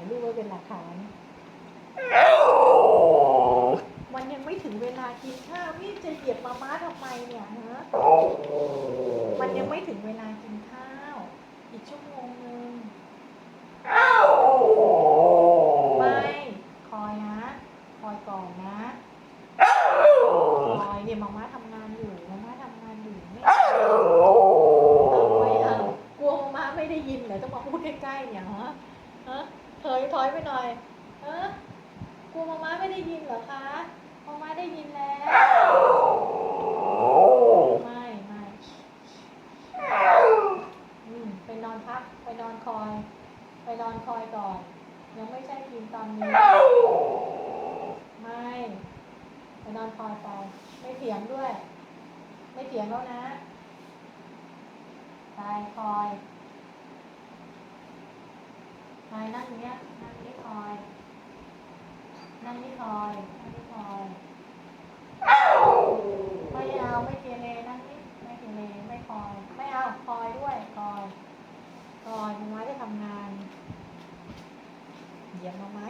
ายรูปไว้เป็นหลักฐาน มันยังไม่ถึงเวลากินข้าวพี่จะเหยียบมาม่าทำไมเนี่ยฮะ มันยังไม่ถึงเวลากินข้าว อีกชั่วโมงนึงไม่ คอยนะ คอยก่อนนะ คอยเนี่ยมาม่าทำงานอยู่มาม่าทำงานอยู่ไม่เอาไม่เอากลัวมาม่าไม่ได้ยินเหรอต้องมาพูดใกล้ๆเนี่ยฮะฮะ ถอยถอยไปหน่อยฮะกลัวมาม่าไม่ได้ยินเหรอคะมาม่าได้ยินแล้ว ไม่ไม่อืมไปนอนพัก ไปนอนคอย ไปนอนคอยก่อน ยังไม่ใช่กินตอนนี้ ไม่ ไปนอนคอยไป ไม่เถียงด้วย ไม่เถียงแล้วนะ ไปคอย คอยนั่งเนี้ยนั่งนี่คอย นั่งนี่คอยนั่งนี่คอยไม่เอาไม่เกเรนั่งนี่ไม่เกเรไม่คอย ไม่เอาคอยด้วยคอยคอยมาม่าจะทำงานเหยียบมา